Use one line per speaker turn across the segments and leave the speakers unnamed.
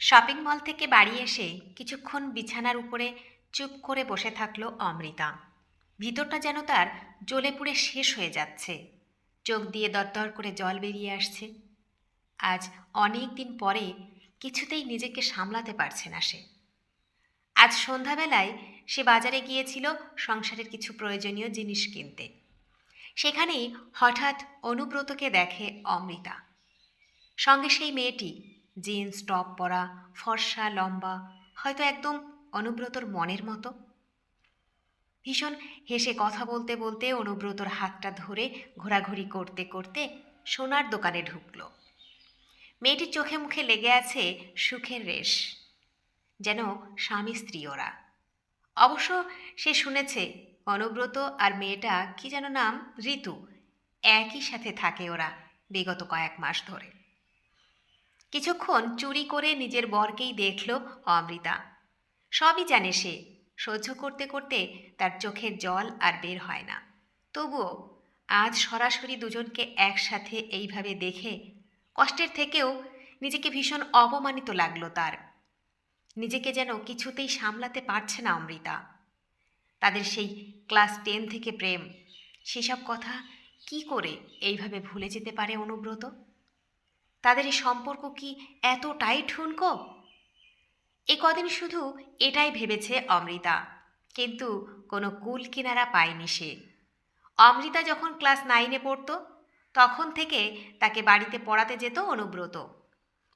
Shopping mall থেকে বাড়ি এসে কিছুক্ষণ বিছানার উপরে চুপ করে বসে থাকল অমৃতা। ভিতরটা যেন তার জ্বলে পুড়ে শেষ হয়ে যাচ্ছে। চোখ দিয়ে দরদর করে জল বেরিয়ে আসছে। আজ অনেক দিন পরে কিছুতেই নিজেকে সামলাতে পারছে না সে। আজ সন্ধ্যাবেলায় সে বাজারে গিয়েছিল সংসারের কিছু প্রয়োজনীয় জিনিস কিনতে। সেখানেই হঠাৎ অনুব্রতকে দেখে অমৃতা। সঙ্গে সেই মেয়েটি জিন্স টপ পরা, ফর্সা, লম্বা, হয়তো একদম অনুব্রতর মনের মতো। ভীষণ হেসে কথা বলতে বলতে অনুব্রতর হাতটা ধরে ঘোরাঘুরি করতে করতে সোনার দোকানে ঢুকল। মেয়েটির চোখে মুখে লেগে আছে সুখের রেশ, যেন স্বামী স্ত্রী ওরা অবশ্য সে শুনেছে অনুব্রত আর মেয়েটা কি যেন নাম, ঋতু, একই সাথে থাকে ওরা বিগত কয়েক মাস ধরে। কিছুক্ষণ চুরি করে নিজের বরকেই দেখল অমৃতা। সবই জানে সে। সহ্য করতে করতে তার চোখের জল আর বের হয় না। তবুও আজ সরাসরি দুজনকে একসাথে এইভাবে দেখে কষ্টের থেকেও নিজেকে ভীষণ অপমানিত লাগল তার। নিজেকে যেন কিছুতেই সামলাতে পারছে না অমৃতা। তাদের সেই ক্লাস টেন থেকে প্রেম, সেসব কথা কি করে এইভাবে ভুলে যেতে পারে অনুব্রত? তাদের এই সম্পর্ক কি এতটাই ঠুনকো? এ কদিন শুধু এটাই ভেবেছে অমৃতা, কিন্তু কোনো কুল কিনারা পায়নি সে। অমৃতা যখন ক্লাস নাইনে পড়তো, তখন থেকে তাকে বাড়িতে পড়াতে যেত অনুব্রত।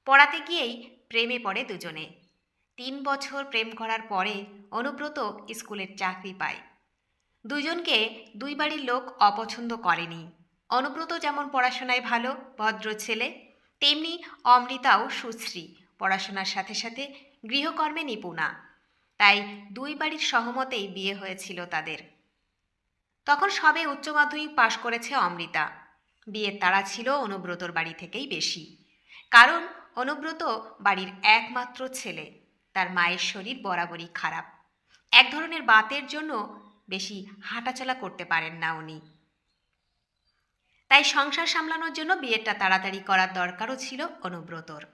পড়াতে গিয়েই প্রেমে পড়ে দুজনে। তিন বছর প্রেম করার পরে অনুব্রত স্কুলের চাকরি পায়। দুজনকে দুই বাড়ির লোক অপছন্দ করেনি। অনুব্রত যেমন পড়াশোনায় ভালো, ভদ্র ছেলে তেমনি অমৃতাও সুশ্রী। পড়াশোনার সাথে সাথে গৃহকর্মে নিপুণা। তাই দুই বাড়ির সহমতেই বিয়ে হয়েছিল তাদের। তখন সবে উচ্চ মাধ্যমিক পাশ করেছে অমৃতা। বিয়ের তাড়া ছিল অনুব্রতর বাড়ি থেকেই বেশি। কারণ অনুব্রত বাড়ির একমাত্র ছেলে। তার মায়ের শরীর বরাবরই খারাপ। এক ধরনের বাতের জন্য বেশি হাঁটাচলা করতে পারেন না উনি। তাই সংসার সামলানোর জন্য বিয়েটা তাড়াতাড়ি করার দরকারও ছিল অনুব্রতর।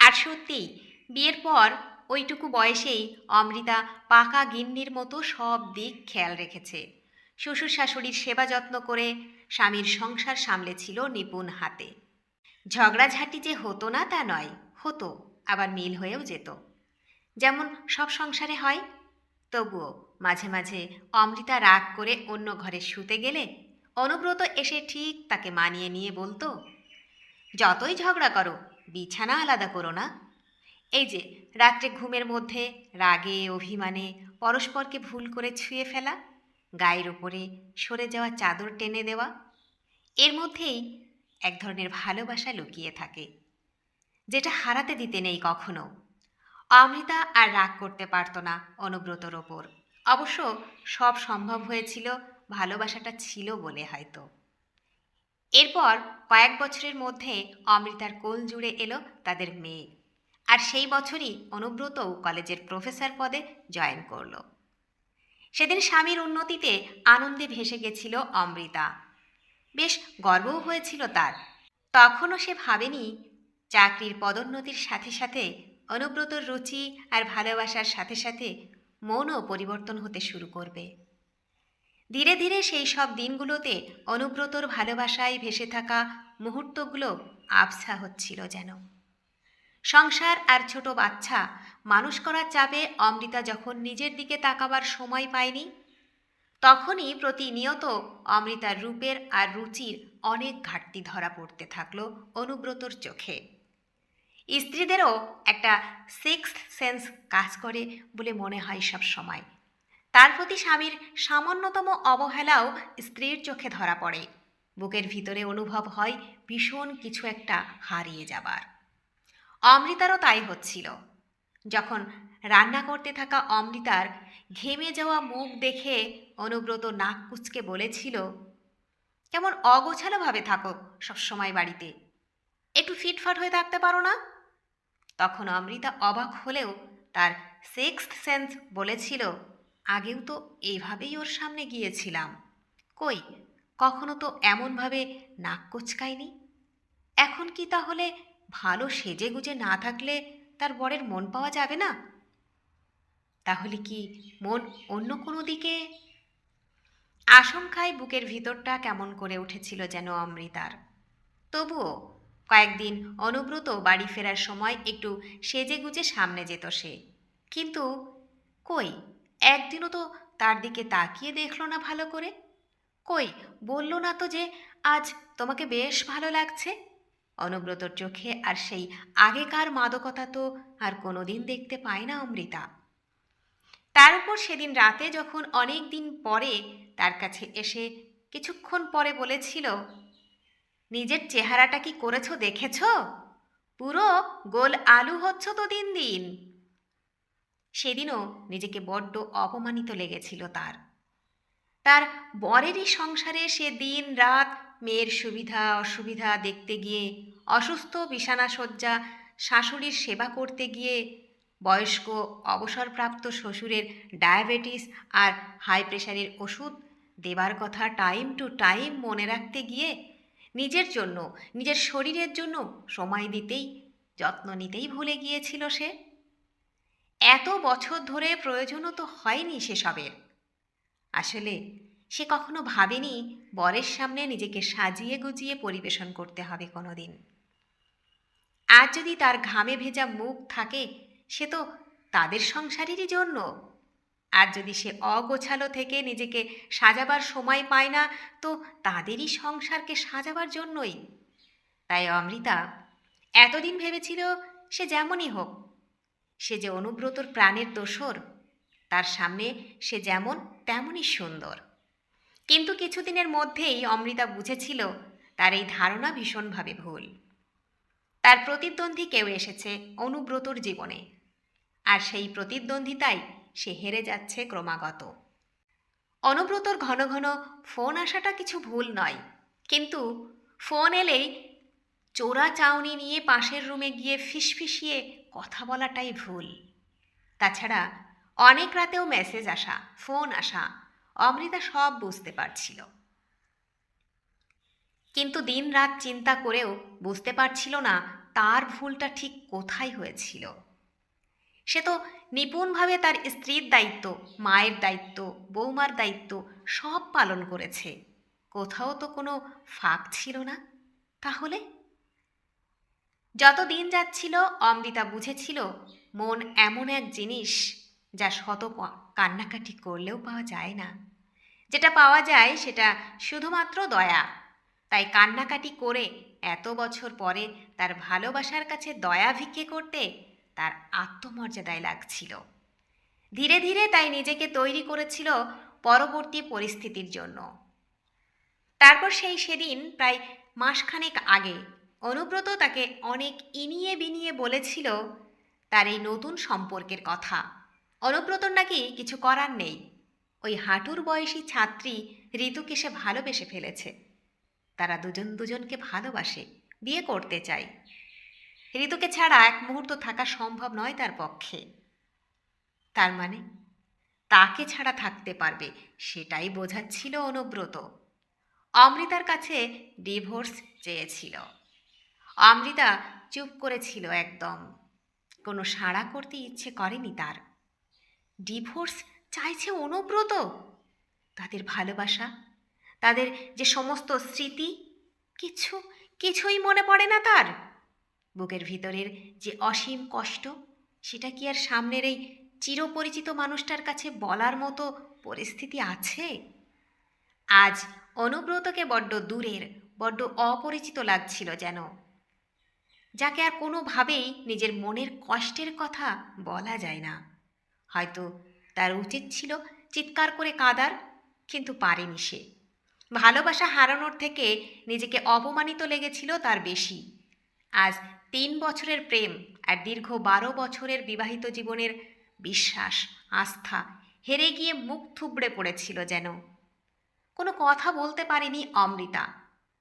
আর সত্যি, বিয়ের পর ওইটুকু বয়সেই অমৃতা পাকা গিন্নির মতো সব দিক খেয়াল রেখেছে। শ্বশুর শাশুড়ির সেবা যত্ন করে স্বামীর সংসার সামলেছিল নিপুণ হাতে। ঝগড়াঝাটি যে হতো না তা নয়, হতো, আবার মিল হয়েও যেত। যেমন সব সংসারে হয়, তবুও মাঝে মাঝে অমৃতা রাগ করে অন্য ঘরে শুতে গেলে অনুব্রত এসে ঠিক তাকে মানিয়ে নিয়ে বলতো, যতই ঝগড়া করো, বিছানা আলাদা করো না। এই যে, রাত্রে ঘুমের মধ্যে রাগে, অভিমানে পরস্পরকে ভুল করে ছুঁয়ে ফেলা, গায়ের ওপরে সরে যাওয়া চাদর টেনে দেওয়া, এর মধ্যেই এক ধরনের ভালোবাসা লুকিয়ে থাকে, যেটা হারাতে দিতে নেই কখনো। অমৃতা আর রাগ করতে পারত না অনুব্রতর ওপর। অবশ্য সব সম্ভব হয়েছিল ভালোবাসাটা ছিল বলে হয়তো। এরপর কয়েক বছরের মধ্যে অমৃতার কোল জুড়ে এলো তাদের মেয়ে। আর সেই বছরই অনুব্রতও কলেজের প্রফেসর পদে জয়েন করল। সেদিন স্বামীর উন্নতিতে আনন্দে ভেসে গেছিল অমৃতা। বেশ গর্বও হয়েছিল তার। তখনও সে ভাবেনি চাকরির পদোন্নতির সাথে সাথে অনুব্রতর রুচি আর ভালোবাসার সাথে সাথে মনও পরিবর্তন হতে শুরু করবে। ধীরে ধীরে সেই সব দিনগুলোতে অনুব্রতর ভালোবাসায় ভেসে থাকা মুহূর্তগুলো আবছা হচ্ছিল যেন। সংসার আর ছোট বাচ্চা মানুষ করার চাপে অমৃতা যখন নিজের দিকে তাকাবার সময় পায়নি, তখনই প্রতিনিয়ত অমৃতার রূপের আর রুচির অনেক ঘাটতি ধরা পড়তে থাকল অনুব্রতর চোখে। স্ত্রীদেরও একটা সিক্স সেন্স কাজ করে বলে মনে হয় সব সময়। তার প্রতি স্বামীর সামান্যতম অবহেলাও স্ত্রীর চোখে ধরা পড়ে। বুকের ভিতরে অনুভব হয় ভীষণ কিছু একটা হারিয়ে যাবার। অমৃতারও তাই হচ্ছিল। যখন রান্না করতে থাকা অমৃতার ঘেমে যাওয়া মুখ দেখে অনুব্রত নাক কুচকে বলেছিল, কেমন অগোছালোভাবে থাকো সবসময় বাড়িতে। একটু ফিটফাট হয়ে থাকতে পারো না? তখন অমৃতা অবাক হলেও তার সিক্সথ সেন্স বলেছিল আগেও তো এভাবেই ওর সামনে গিয়েছিলাম। কই, কখনো তো এমনভাবে নাক কুচকায়নি? এখন কি তাহলে ভালো সেজে গুজে না থাকলে তার বরের মন পাওয়া যাবে না? তাহলে কি মন অন্য কোনো দিকে? আশঙ্কায় বুকের ভিতরটা কেমন করে উঠেছিল যেন অমৃতার। তবুও কয়েকদিন অনুব্রত বাড়ি ফেরার সময় একটু সেজে গুজে সামনে যেত সে। কিন্তু কই একদিনও তো তার দিকে তাকিয়ে দেখল না ভালো করে। কই, বলল না তো যে আজ তোমাকে বেশ ভালো লাগছে। অনুব্রতর চোখে আর সেই আগেকার মাদকতা তো আর কোনোদিন দেখতে পায় না অমৃতা। তার উপর সেদিন রাতে যখন অনেক দিন পরে তার কাছে এসে কিছুক্ষণ পরে বলেছিল, নিজের চেহারাটা কি করেছ দেখেছ? পুরো গোল আলু হচ্ছ তো দিন দিন। সেদিনও নিজেকে বড্ড অপমানিত লেগেছিল তার। তার বরেরই সংসারে সে দিন রাত মেয়ের সুবিধা, অসুবিধা দেখতে গিয়ে, অসুস্থ বিছানা শয্যা শাশুড়ির সেবা করতে গিয়ে, বয়স্ক, অবসরপ্রাপ্ত শ্বশুরের ডায়াবেটিস আর হাই প্রেশারের ওষুধ, দেবার কথা টাইম টু টাইম মনে রাখতে গিয়ে, নিজের জন্য, নিজের শরীরের জন্য সময় দিতেই, যত্ন নিতেই ভুলে গিয়েছিল সে। এত বছর ধরে প্রয়োজনও তো হয়নি সেসবের আসলে সে কখনো ভাবেনি বরের সামনে নিজেকে সাজিয়ে গুজিয়ে পরিবেশন করতে হবে কোনো দিন যদি তার ঘামে ভেজা মুখ থাকে, সে তো তাদের সংসারেরই জন্য। আর যদি সে অগোছালো থেকে নিজেকে সাজাবার সময় পায় না, তো তাদেরই সংসারকে সাজাবার জন্যই। তাই অমৃতা, এতদিন ভেবেছিল সে যেমনই হোক সে যে অনুব্রতর প্রাণের দোসর, তার সামনে সে যেমন তেমনই সুন্দর। কিন্তু কিছুদিনের মধ্যেই অমৃতা বুঝেছিল তার এই ধারণা ভীষণভাবে ভুল। তার প্রতিদ্বন্দ্বী কেউ এসেছে অনুব্রতর জীবনে, আর সেই প্রতিদ্বন্দ্বিতায় সে হেরে যাচ্ছে ক্রমাগত। অনুব্রতর ঘন ঘন ফোন আসাটা কিছু ভুল নয়, কিন্তু ফোন এলেই চোরা চাউনি নিয়ে পাশের রুমে গিয়ে ফিসফিসিয়ে কথা বলাটাই ভুল। তাছাড়া অনেক রাতেও মেসেজ আসা, ফোন আসা, অমৃতা সব বুঝতে পারছিল। কিন্তু দিন রাত চিন্তা করেও বুঝতে পারছিল না তার ভুলটা ঠিক কোথায় হয়েছিল। সে তো নিপুণভাবে তার স্ত্রীর দায়িত্ব, মায়ের দায়িত্ব, বৌমার দায়িত্ব সব পালন করেছে। কোথাও তো কোনো ফাঁক ছিল না। তাহলে যত দিন যাচ্ছিল, অমৃতা বুঝেছিল, মন এমন এক জিনিস যা শত কান্নাকাটি করলেও পাওয়া যায় না। যেটা পাওয়া যায় সেটা শুধুমাত্র দয়া। তাই কান্নাকাটি করে এত বছর পরে তার ভালোবাসার কাছে দয়া ভিক্ষে করতে তার আত্মমর্যাদায় লাগছিল। ধীরে ধীরে তাই নিজেকে তৈরি করেছিল পরবর্তী পরিস্থিতির জন্য। তারপর সেই সেদিন প্রায় মাসখানেক আগে অনুব্রত তাকে অনেক ইনিয়ে বিনিয়ে বলেছিল তার এই নতুন সম্পর্কের কথা। অনুব্রতর নাকি কিছু করার নেই। ওই হাঁটুর বয়সী ছাত্রী ঋতুকে সে ভালোবেসে ফেলেছে। তারা দুজন দুজনকে ভালোবাসে, বিয়ে করতে চায়। ঋতুকে ছাড়া এক মুহূর্ত থাকা সম্ভব নয় তার পক্ষে। তার মানে তাকে ছাড়া থাকতে পারবে, সেটাই বোঝাচ্ছিল অনুব্রত। অমৃতার কাছে ডিভোর্স চেয়েছিল। অমৃতা চুপ করেছিল একদম। কোনো সাড়া করতে ইচ্ছে করেনি তার। ডিভোর্স চাইছে অনুব্রত। তাদের ভালোবাসা, তাদের যে সমস্ত স্মৃতি, কিছু, কিছুই মনে পড়ে না তার। বুকের ভিতরের যে অসীম কষ্ট, সেটা কি আর সামনের এই চিরপরিচিত মানুষটার কাছে বলার মতো পরিস্থিতি আছে? আজ অনুব্রতকে বড্ড দূরের, বড্ড অপরিচিত লাগছিল যেন। যাকে আর কোনোভাবেই নিজের মনের কষ্টের কথা বলা যায় না। হয়তো তার উচিত ছিল চিৎকার করে কাঁদার, কিন্তু পারেনি সে। ভালোবাসা হারানোর থেকে নিজেকে অপমানিত লেগেছিল তার বেশি। আজ তিন বছরের প্রেম আর দীর্ঘ বারো বছরের বিবাহিত জীবনের বিশ্বাস, আস্থা হেরে গিয়ে মুখ থুবড়ে পড়েছিল যেন। কোনো কথা বলতে পারেনি অমৃতা।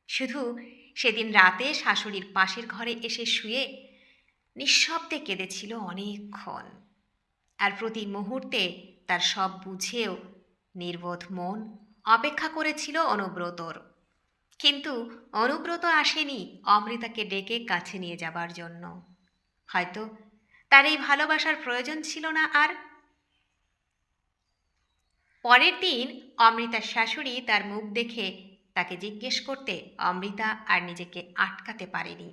শুধু সেদিন রাতে শাশুড়ির পাশের ঘরে এসে শুয়ে নিঃশব্দে কেঁদেছিল অনেকক্ষণ। আর প্রতি মুহূর্তে তার সব বুঝেও নির্বোধ মন অপেক্ষা করেছিল অনুব্রতর। কিন্তু অনুব্রত আসেনি অমৃতাকে ডেকে কাছে নিয়ে যাবার জন্য। হয়তো তার এই ভালোবাসার প্রয়োজন ছিল না আর। পরের দিন অমৃতার শাশুড়ি তার মুখ দেখে তাকে জিজ্ঞেস করতে অমৃতা আর নিজেকে আটকাতে পারেনি।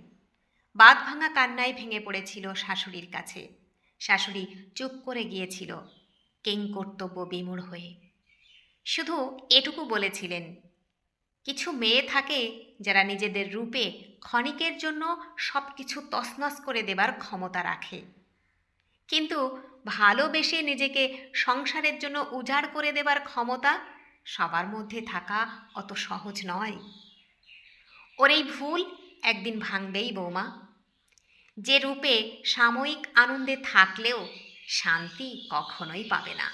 বাদ ভাঙা কান্নায় ভেঙে পড়েছিল শাশুড়ির কাছে। শাশুড়ি চুপ করে গিয়েছিল, কিং কর্তব্য বিমূঢ় হয়ে। শুধু এটুকু বলেছিলেন, কিছু মেয়ে থাকে যারা নিজেদের রূপে ক্ষণিকের জন্য সব কিছু তছনছ করে দেবার ক্ষমতা রাখে। কিন্তু ভালোবেসে নিজেকে সংসারের জন্য উজাড় করে দেবার ক্ষমতা সবার মধ্যে থাকা অত সহজ নয়। ওর এই ভুল একদিন ভাঙবেই বৌমা। যে রূপে সাময়িক আনন্দে থাকলেও শান্তি কখনোই পাবে না।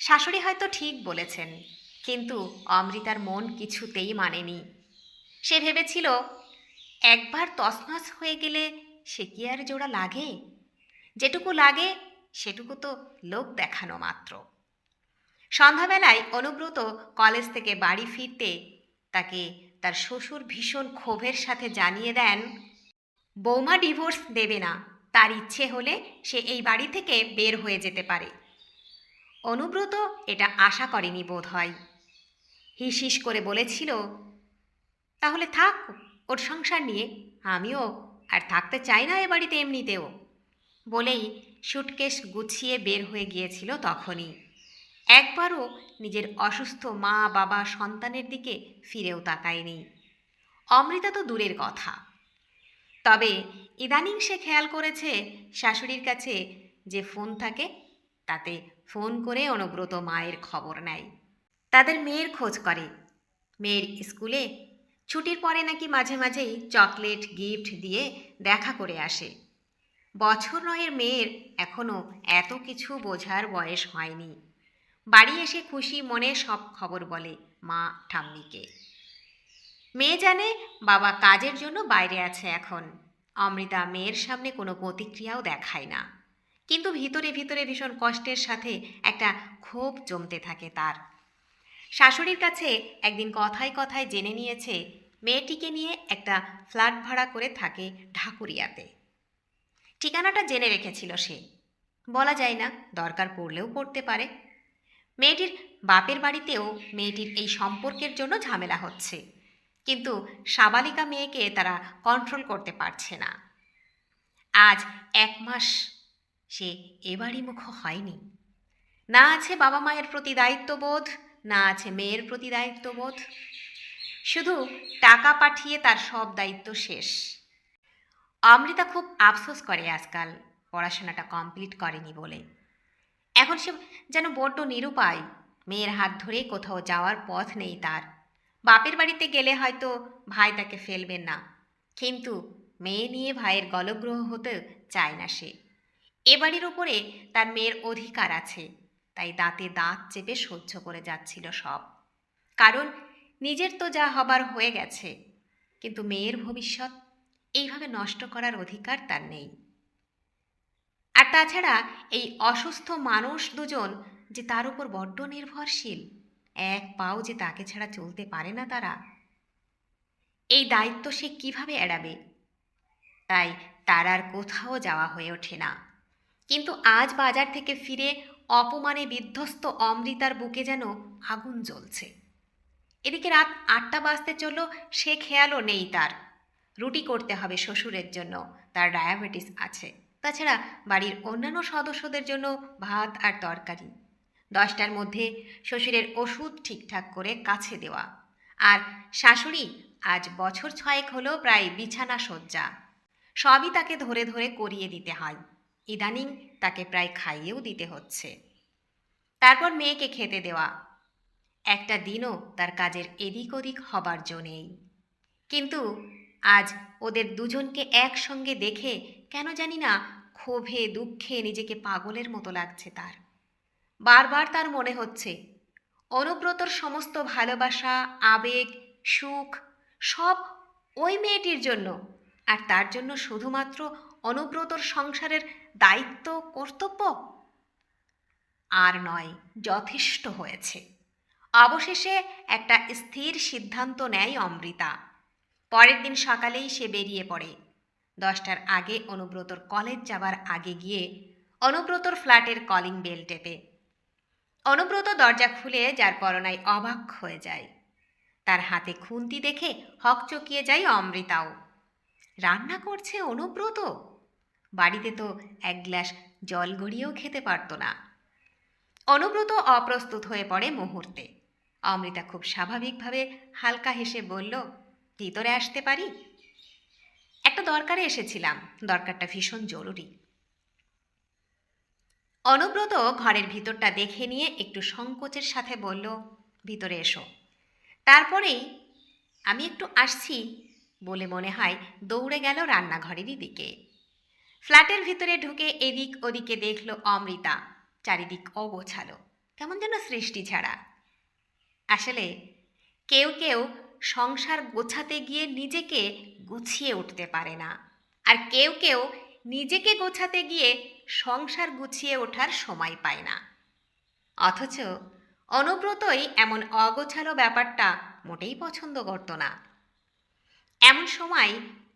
শাশুড়ি হয়তো ঠিক বলেছেন, কিন্তু অমৃতার মন কিছুতেই মানেনি। সে ভেবেছিল, একবার তছনছ হয়ে গেলে সে কি আর জোড়া লাগে? যেটুকু লাগে সেটুকু তো লোক দেখানো মাত্র। সন্ধ্যাবেলায় অনুব্রত কলেজ থেকে বাড়ি ফিরতে তাকে তার শ্বশুর ভীষণ ক্ষোভের সাথে জানিয়ে দেন, বৌমা ডিভোর্স দেবে না, তার ইচ্ছে হলে সে এই বাড়ি থেকে বের হয়ে যেতে পারে। অনুব্রত এটা আশা করেনি বোধ হয়। হিস হিস করে বলেছিল, তাহলে থাক, ওর সংসার নিয়ে, আমিও আর থাকতে চাই না এ বাড়িতে এমনিতেও। বলেই সুটকেস গুছিয়ে বের হয়ে গিয়েছিল তখনই। একবারও নিজের অসুস্থ মা, বাবা, সন্তানের দিকে ফিরেও তাকায়নি। অমৃতা তো দূরের কথা। তবে ইদানিং সে খেয়াল করেছে শাশুড়ির কাছে যে ফোন থাকে, তাতে ফোন করে অনুব্রত মায়ের খবর নেয়। তাদের মেয়ের খোঁজ করে। মেয়ের স্কুলে ছুটির পরে নাকি মাঝে মাঝেই চকলেট, গিফট দিয়ে দেখা করে আসে। বছর নয়ের মেয়ের এখনও এত কিছু বোঝার বয়স হয়নি। বাড়ি এসে খুশি মনে সব খবর বলে মা ঠাম্মিকে। মেয়ে জানে বাবা কাজের জন্য বাইরে আছে এখন। অমৃতা মেয়ের সামনে কোনো প্রতিক্রিয়াও দেখায় না। কিন্তু ভিতরে ভিতরে ভীষণ কষ্টের সাথে একটা ক্ষোভ জমতে থাকে তার। শাশুড়ির কাছে একদিন কথায় কথায় জেনে নিয়েছে মেয়েটিকে নিয়ে একটা ফ্ল্যাট ভাড়া করে থাকে ঢাকুরিয়াতে। ঠিকানাটা জেনে রেখেছিল সে। বলা যায় না, দরকার পড়লেও পড়তে পারে। মেয়েটির বাপের বাড়িতেও মেয়েটির এই সম্পর্কের জন্য ঝামেলা হচ্ছে। কিন্তু সাবালিকা মেয়েকে তারা কন্ট্রোল করতে পারছে না। আজ এক মাস সে এবারই মুখ হয়নি। না আছে বাবা মায়ের প্রতি দায়িত্ববোধ, না আছে মেয়ের প্রতি দায়িত্ববোধ। শুধু টাকা পাঠিয়ে তার সব দায়িত্ব শেষ। অমৃতা খুব আফসোস করে আজকাল পড়াশোনাটা কমপ্লিট করেনি বলে। এখন সে যেন বড্ড নিরুপায়। মেয়ের হাত ধরে কোথাও যাওয়ার পথ নেই তার। বাপের বাড়িতে গেলে হয়তো ভাই তাকে ফেলবেন না। কিন্তু মেয়ে নিয়ে ভাইয়ের গলগ্রহ হতে চায় না সে। এ বাড়ির ওপরে তার মেয়ের অধিকার আছে। তাই দাঁতে দাঁত চেপে সহ্য করে যাচ্ছিল সব। কারণ নিজের তো যা হবার হয়ে গেছে। কিন্তু মেয়ের ভবিষ্যৎ এইভাবে নষ্ট করার অধিকার তার নেই। তাছাড়া এই অসুস্থ মানুষ দুজন যে তার উপর বড্ড নির্ভরশীল, এক পাও যে তাকে ছাড়া চলতে পারে না তারা। এই দায়িত্ব সে কীভাবে এড়াবে? তাই তার আর কোথাও যাওয়া হয়ে ওঠে না। কিন্তু আজ বাজার থেকে ফিরে অপমানে বিধ্বস্ত অমৃতার বুকে যেন আগুন জ্বলছে। এদিকে রাত আটটা বাজতে চলল, সে খেয়ালও নেই তার। রুটি করতে হবে শ্বশুরের জন্য, তার ডায়াবেটিস আছে। তাছাড়া বাড়ির অন্যান্য সদস্যদের জন্য ভাত আর তরকারি। দশটার মধ্যে শ্বশুরের ওষুধ ঠিকঠাক করে কাছে দেওয়া। আর শাশুড়ি আজ বছর ছয়েক হলো প্রায় বিছানা শয্যা। সবই তাকে ধরে ধরে করিয়ে দিতে হয়। ইদানিং তাকে প্রায় খাইয়েও দিতে হচ্ছে। তারপর মেয়েকে খেতে দেওয়া। একটা দিনও তার কাজের এদিক ওদিক হবার জো নেই। কিন্তু আজ ওদের দুজনকে একসঙ্গে দেখে কেন জানি না, ক্ষোভে, দুঃখে নিজেকে পাগলের মতো লাগছে তার। বারবার তার মনে হচ্ছে, অনুব্রতর সমস্ত ভালোবাসা, আবেগ, সুখ সব ওই মেয়েটির জন্য, আর তার জন্য শুধুমাত্র অনুব্রতর সংসারের দায়িত্ব, কর্তব্য? আর নয়, যথেষ্ট হয়েছে। অবশেষে একটা স্থির সিদ্ধান্ত নেয় অমৃতা। পরের দিন সকালেই সে বেরিয়ে পড়ে। দশটার আগে অনুব্রতর কলেজ যাবার আগে গিয়ে অনুব্রতর ফ্ল্যাটের কলিং বেল টেপে। অনুব্রত দরজা খুলে যার পরনায় অবাক হয়ে যায়। তার হাতে খুন্তি দেখে হকচকিয়ে যায় অমৃতাও। রান্না করছে অনুব্রত? বাড়িতে তো এক গ্লাস জল গড়িয়েও খেতে পারত না। অনুব্রত অপ্রস্তুত হয়ে পড়ে মুহূর্তে। অমৃতা খুব স্বাভাবিকভাবে হালকা হেসে বলল ভিতরে আসতে পারি? একটা দরকারে এসেছিলাম। দরকারটা ভীষণ জরুরি। অনুব্রত ঘরের ভিতরটা দেখে নিয়ে একটু সংকোচের সাথে বলল, ভিতরে এসো। তারপরেই, আমি একটু আসছি, বলে মনে হয় দৌড়ে গেল রান্নাঘরেরই দিকে। ফ্ল্যাটের ভিতরে ঢুকে এদিক ওদিকে দেখল অমৃতা, চারিদিক অগোছালো, কেমন যেন সৃষ্টি ছাড়া। আসলে কেউ কেউ সংসার গোছাতে গিয়ে নিজেকে গুছিয়ে উঠতে পারে না। আর কেউ কেউ নিজেকে গোছাতে গিয়ে সংসার গুছিয়ে ওঠার সময় পায় না। অথচ অনুব্রতই এমন অগোছালো ব্যাপারটা মোটেই পছন্দ করত না। এমন সময়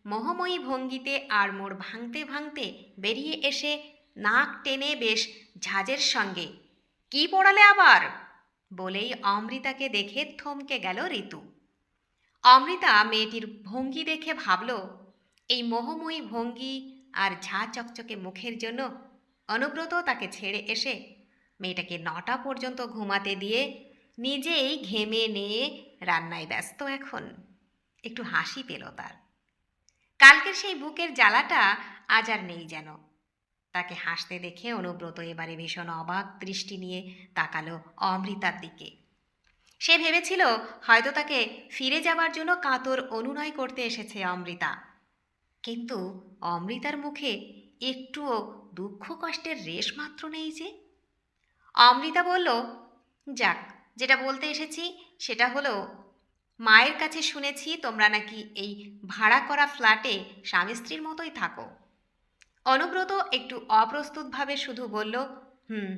মোহময়ী ভঙ্গিতে আর মোড় ভাঙতে ভাঙতে বেরিয়ে এসে নাক টেনে বেশ ঝাঁজের সঙ্গে, কি পড়ালে আবার? বলেই অমৃতাকে দেখে থমকে গেল ঋতু। অমৃতা মেয়েটির ভঙ্গি দেখে ভাবল, এই মোহময়ী ভঙ্গি আর ঝা চকচকে মুখের জন্য অনুব্রত তাকে ছেড়ে এসে মেয়েটাকে নটা পর্যন্ত ঘুমাতে দিয়ে নিজেই ঘেমে নিয়ে রান্নায় ব্যস্ত এখন। একটু হাসি পেল তার। কালকের সেই বুকের জ্বালাটা আজ আর নেই যেন। তাকে হাসতে দেখে অনুব্রত এবারে ভীষণ অবাক দৃষ্টি নিয়ে তাকালো অমৃতার দিকে। সে ভেবেছিল হয়তো তাকে ফিরে যাবার জন্য কাতর অনুনয় করতে এসেছে অমৃতা। কিন্তু অমৃতার মুখে একটুও দুঃখ কষ্টের রেশ মাত্র নেই যে। অমৃতা বলল, যাক, যেটা বলতে এসেছি সেটা হলো, মায়ের কাছে শুনেছি তোমরা নাকি এই ভাড়া করা ফ্ল্যাটে স্বামী স্ত্রীর মতোই থাকো অনুব্রত একটু অপ্রস্তুতভাবে শুধু বলল, হুম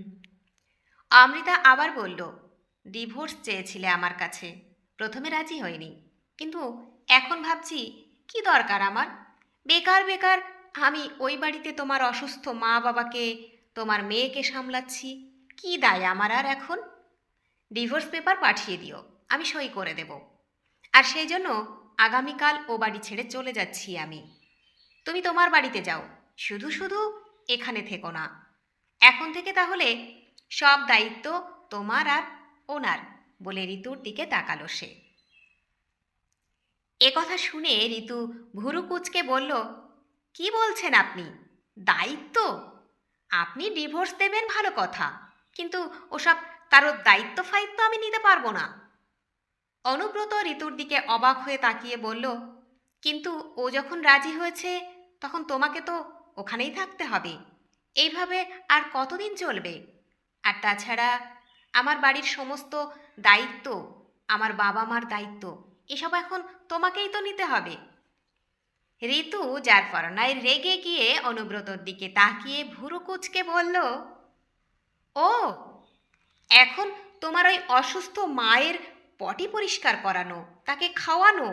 অমৃতা আবার বলল ডিভোর্স চেয়েছিলে আমার কাছে। প্রথমে রাজি হয়নি। কিন্তু এখন ভাবছি, কি দরকার আমার? বেকার বেকার, আমি ওই বাড়িতে তোমার অসুস্থ মা বাবাকে তোমার মেয়েকে সামলাচ্ছি। কি দায় আমার আর এখন? ডিভোর্স পেপার পাঠিয়ে দিও, আমি সই করে দেব। আর সেই জন্য আগামীকাল ও বাড়ি ছেড়ে চলে যাচ্ছি আমি। তুমি তোমার বাড়িতে যাও, শুধু শুধু এখানে থেকো না। এখন থেকে তাহলে সব দায়িত্ব তোমার আর ওনার, বলে ঋতুর দিকে তাকালো সে। এ কথা শুনে ঋতু ভুরু কুচকে বলল, কি বলছেন আপনি? দায়িত্ব? আপনি ডিভোর্স দেবেন ভালো কথা, কিন্তু ওসব কারোর দায়িত্ব ফায়িত্ব আমি নিতে পারব না। অনুব্রত ঋতুর দিকে অবাক হয়ে তাকিয়ে বলল, কিন্তু ও যখন রাজি হয়েছে, তখন তোমাকে তো ওখানেই থাকতে হবে। এইভাবে আর কতদিন চলবে? আর তাছাড়া আমার বাড়ির সমস্ত দায়িত্ব, আমার বাবা মার দায়িত্ব, এসব এখন তোমাকেই তো নিতে হবে। ঋতু যার পরনায় রেগে গিয়ে অনুব্রতর দিকে তাকিয়ে ভুরু কুচকে বলল, ও, এখন তোমার ওই অসুস্থ মায়ের পটি পরিষ্কার করানো, তাকে খাওয়ানো,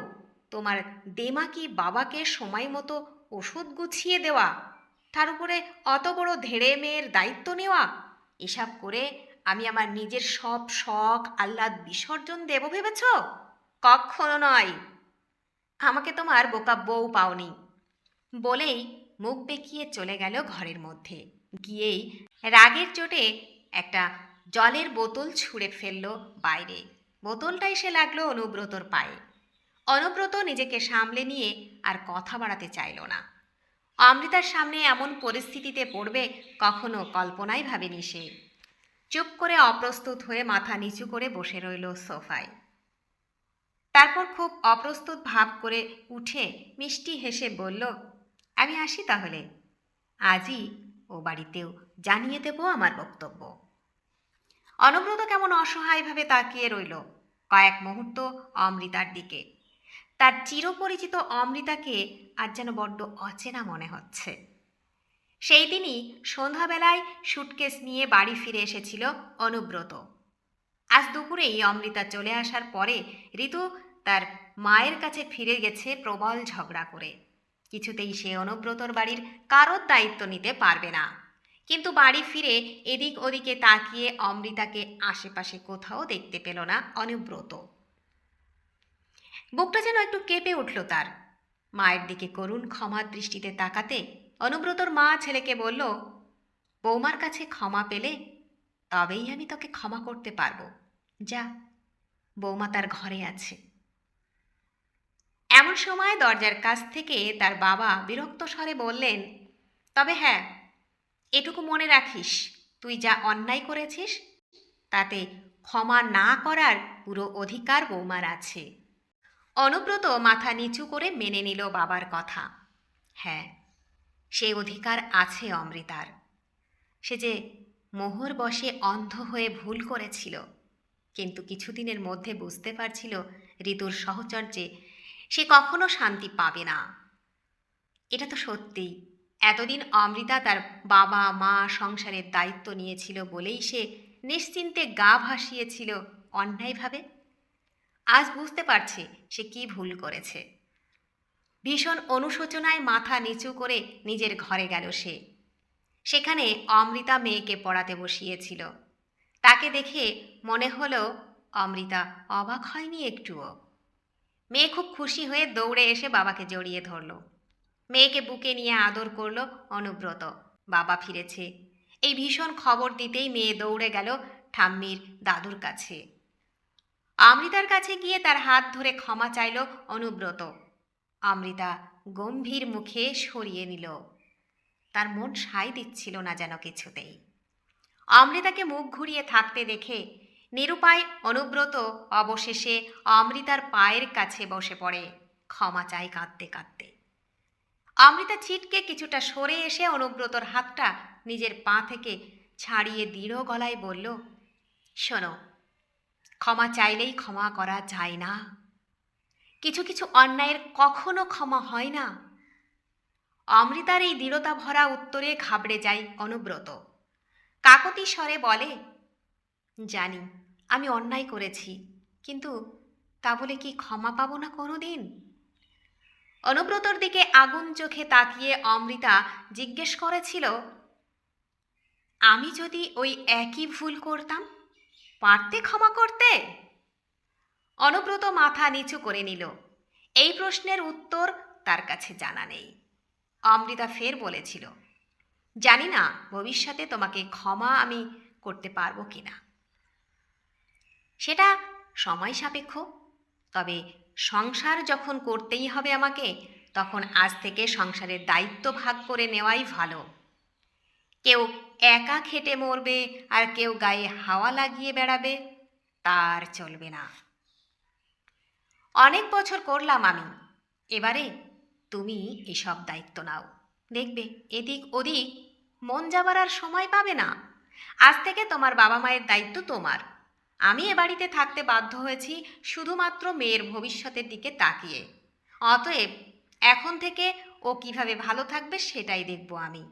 তোমার দেমাকি বাবাকে সময় মতো ওষুধ গুছিয়ে দেওয়া, তার উপরে অত বড় ধেড়ে মেয়ের দায়িত্ব নেওয়া, এসব করে আমি আমার নিজের সব শখ, আহ্লাদ, বিসর্জন দেব, ভেবেছ? কখনো নয়। আমাকে তোমার বোকা বউ পাওনি। বলেই মুখ বেঁকিয়ে চলে গেল ঘরের মধ্যে। গিয়েই রাগের চোটে একটা জলের বোতল ছুঁড়ে ফেলল বাইরে। বোতলটা এসে লাগল অনুব্রতর পায়ে। অনুব্রত নিজেকে সামলে নিয়ে আর কথা বাড়াতে চাইল না। অমৃতার সামনে এমন পরিস্থিতিতে পড়বে কখনো কল্পনাই ভাবেনি সে। চুপ করে অপ্রস্তুত হয়ে মাথা নিচু করে বসে রইল সোফায়। তারপর খুব অপ্রস্তুত ভাব করে উঠে মিষ্টি হেসে বলল, আমি আসি তাহলে। আজই ও বাড়িতেও জানিয়ে দেব আমার বক্তব্য। অনুব্রত কেমন অসহায়ভাবে তাকিয়ে রইল কয়েক মুহূর্ত অমৃতার দিকে। তার চিরপরিচিত অমৃতাকে আজ যেন বড্ড অচেনা মনে হচ্ছে। সেই দিনই সন্ধ্যাবেলায় সুটকেস নিয়ে বাড়ি ফিরে এসেছিল অনুব্রত। আজ দুপুরেই অমৃতা চলে আসার পরে ঋতু তার মায়ের কাছে ফিরে গেছে প্রবল ঝগড়া করে। কিছুতেই সে অনুব্রতর বাড়ির কারোর দায়িত্ব নিতে পারবে না। কিন্তু বাড়ি ফিরে এদিক ওদিকে তাকিয়ে অমৃতাকে আশেপাশে কোথাও দেখতে পেল না অনুব্রত। বুকটা যেন একটু কেঁপে উঠল তার। মায়ের দিকে করুণ ক্ষমার দৃষ্টিতে তাকাতে অনুব্রতর মা ছেলেকে বলল, বৌমার কাছে ক্ষমা পেলে তবেই আমি তোকে ক্ষমা করতে পারব। যা, বৌমা তার ঘরে আছে। এমন সময় দরজার কাছ থেকে তার বাবা বিরক্ত স্বরে বললেন, তবে হ্যাঁ এটুকু মনে রাখিস, তুই যা অন্যায় করেছিস, তাতে ক্ষমা না করার পুরো অধিকার বৌমার আছে। অনুব্রত মাথা নিচু করে মেনে নিল বাবার কথা। হ্যাঁ সে অধিকার আছে অমৃতার। সে যে মোহর বসে অন্ধ হয়ে ভুল করেছিল, কিন্তু কিছুদিনের মধ্যে বুঝতে পারছিল ঋতুর সহচর্যে সে কখনো শান্তি পাবে না। এটা তো সত্যিই এতদিন অমৃতা তার বাবা, মা সংসারের দায়িত্ব নিয়েছিল বলেই সে নিশ্চিন্তে গা ভাসিয়েছিল অন্যায়ভাবে। আজ বুঝতে পারছে সে কি ভুল করেছে। ভীষণ অনুশোচনায় মাথা নিচু করে নিজের ঘরে গেল সে। সেখানে অমৃতা মেয়েকে পড়াতে বসিয়েছিল। তাকে দেখে মনে হলো, অমৃতা অবাক হয়নি একটুও? মেয়ে খুব খুশি হয়ে দৌড়ে এসে বাবাকে জড়িয়ে ধরল। মেয়েকে বুকে নিয়ে আদর করল অনুব্রত। বাবা ফিরেছে। এই ভীষণ খবর দিতেই মেয়ে দৌড়ে গেল ঠাম্মির দাদুর কাছে। অমৃতার কাছে গিয়ে তার হাত ধরে ক্ষমা চাইল অনুব্রত। অমৃতা গম্ভীর মুখে সরিয়ে নিল। তার মন সাই দিচ্ছিল না যেন কিছুতেই। অমৃতাকে মুখ ঘুরিয়ে থাকতে দেখে নিরুপায় অনুব্রত অবশেষে অমৃতার পায়ের কাছে বসে পড়ে, ক্ষমা চাই কাঁদতে কাঁদতে। অমৃতা ছিটকে কিছুটা সরে এসে অনুব্রতর হাতটা নিজের পা থেকে ছাড়িয়ে দৃঢ় গলায় বলল, শোনো, ক্ষমা চাইলেই ক্ষমা করা যায় না। কিছু কিছু অন্যায়ের কখনো ক্ষমা হয় না। অমৃতার এই দৃঢ়তা ভরা উত্তরে ঘাবড়ে যায় অনুব্রত। কাকতি স্বরে বলে, জানি, আমি অন্যায় করেছি, কিন্তু তা বলে কি ক্ষমা পাবো না কোনো দিন অনুব্রতর দিকে আগুন চোখে তাকিয়ে অমৃতা জিজ্ঞেস করেছিল, আমি যদি ওই একই ভুল করতাম, পারতে ক্ষমা করতে? অনুব্রত মাথা নিচু করে নিল। এই প্রশ্নের উত্তর তার কাছে জানা নেই। অমৃতা ফের বলেছিল, জানি না, ভবিষ্যতে তোমাকে ক্ষমা আমি করতে পারব কিনা সেটা সময় সাপেক্ষ, তবে সংসার যখন করতেই হবে আমাকে, তখন আজ থেকে সংসারের দায়িত্ব ভাগ করে নেওয়াই ভালো। কেউ একা খেটে মরবে আর কেউ গায়ে হাওয়া লাগিয়ে বেড়াবে, তার চলবে না। অনেক বছর করলাম আমি। এবারে তুমি এসব দায়িত্ব নাও। দেখবে এদিক ওদিক মন যাবার আর সময় পাবে না। আজ থেকে তোমার বাবা মায়ের দায়িত্ব তোমার। আমি এ বাড়িতে থাকতে বাধ্য হয়েছি শুধুমাত্র মেয়ের ভবিষ্যতের দিকে তাকিয়ে। অতএব এখন থেকে ও কীভাবে ভালো থাকবে সেটাই দেখব আমি।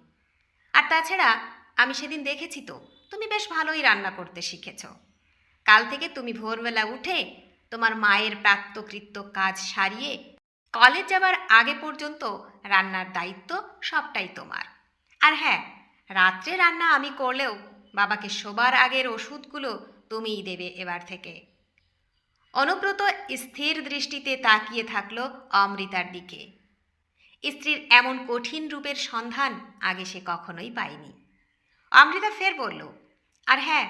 আর তাছাড়া আমি সেদিন দেখেছি তো, তুমি বেশ ভালোই রান্না করতে শিখেছ। কাল থেকে তুমি ভোরবেলা উঠে তোমার মায়ের প্রাত্যকৃত্য কাজ সারিয়ে কলেজ যাবার আগে পর্যন্ত রান্নার দায়িত্ব সবটাই তোমার। আর হ্যাঁ রাত্রে রান্না আমি করলেও বাবাকে শোবার আগের ওষুধগুলো তুমিই দেবে এবার থেকে। অনুব্রত স্থির দৃষ্টিতে তাকিয়ে থাকল অমৃতার দিকে। স্ত্রীর এমন কঠিন রূপের সন্ধান আগে সে কখনোই পায়নি। অমৃতা ফের বলল, আর হ্যাঁ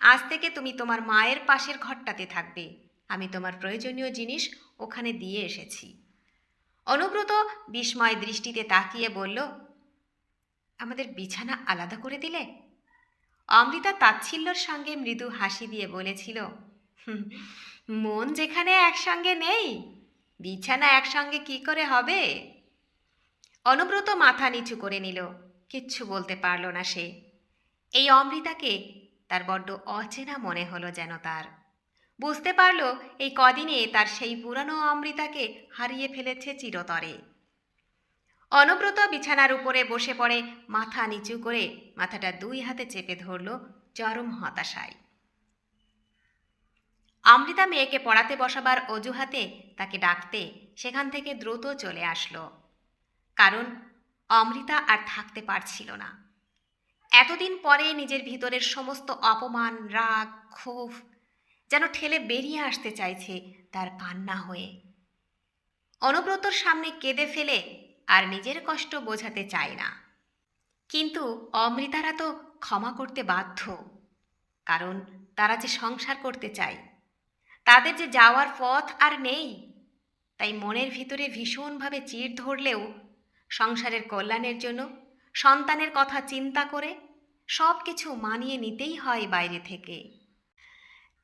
আজ থেকে তুমি তোমার মায়ের পাশের ঘরটাতে থাকবে। আমি তোমার প্রয়োজনীয় জিনিস ওখানে দিয়ে এসেছি। অনুব্রত বিস্ময় দৃষ্টিতে তাকিয়ে বলল, আমাদের বিছানা আলাদা করে দিলে? অমৃতা তাচ্ছিল্যর সঙ্গে মৃদু হাসি দিয়ে বলেছিল মন যেখানে একসঙ্গে নেই, বিছানা একসঙ্গে কি করে হবে? অনুব্রত মাথা নিচু করে নিল, কিচ্ছু বলতে পারল না সে। এই অমৃতাকে তার বড্ড অচেনা মনে হলো যেন তার। বুঝতে পারল এই কদিনে তার সেই পুরানো অমৃতাকে হারিয়ে ফেলেছে চিরতরে। অনব্রত বিছানার উপরে বসে পড়ে, মাথা নিচু করে মাথাটা দুই হাতে চেপে ধরল চরম হতাশায়। অমৃতা মেয়েকে পড়াতে বসাবার অজুহাতে তাকে ডাকতে সেখান থেকে দ্রুত চলে আসলো। কারণ অমৃতা আর থাকতে পারছিল না। এতদিন পরে নিজের ভিতরের সমস্ত অপমান, রাগ, ক্ষোভ যেন ঠেলে বেরিয়ে আসতে চাইছে তার কান্না হয়ে। অনুব্রতর সামনে কেঁদে ফেলে আর নিজের কষ্ট বোঝাতে চায় না। কিন্তু অমৃতারা তো ক্ষমা করতে বাধ্য। কারণ তারা যে সংসার করতে চায়, তাদের যে যাওয়ার পথ আর নেই, তাই মনের ভিতরে ভীষণভাবে চির ধরলেও সংসারের কল্যাণের জন্য, সন্তানের কথা চিন্তা করে সব কিছু মানিয়ে নিতেই হয় বাইরে থেকে।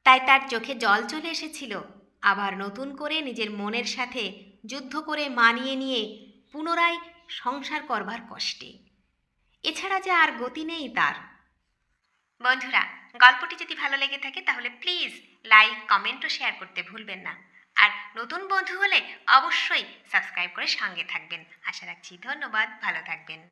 তাই তার চোখে জল চলে এসেছিল। আবার নতুন করে নিজের মনের সাথে যুদ্ধ করে মানিয়ে নিয়ে পুনরায় সংসার করবার কষ্টে। এছাড়া যে আর গতি নেই তার। বন্ধুরা, গল্পটি যদি ভালো লেগে থাকে তাহলে প্লিজ লাইক, কমেন্ট ও শেয়ার করতে ভুলবেন না। আর নতুন বন্ধু হলে অবশ্যই সাবস্ক্রাইব করে সঙ্গে থাকবেন। আশা রাখছি ধন্যবাদ, ভালো থাকবেন।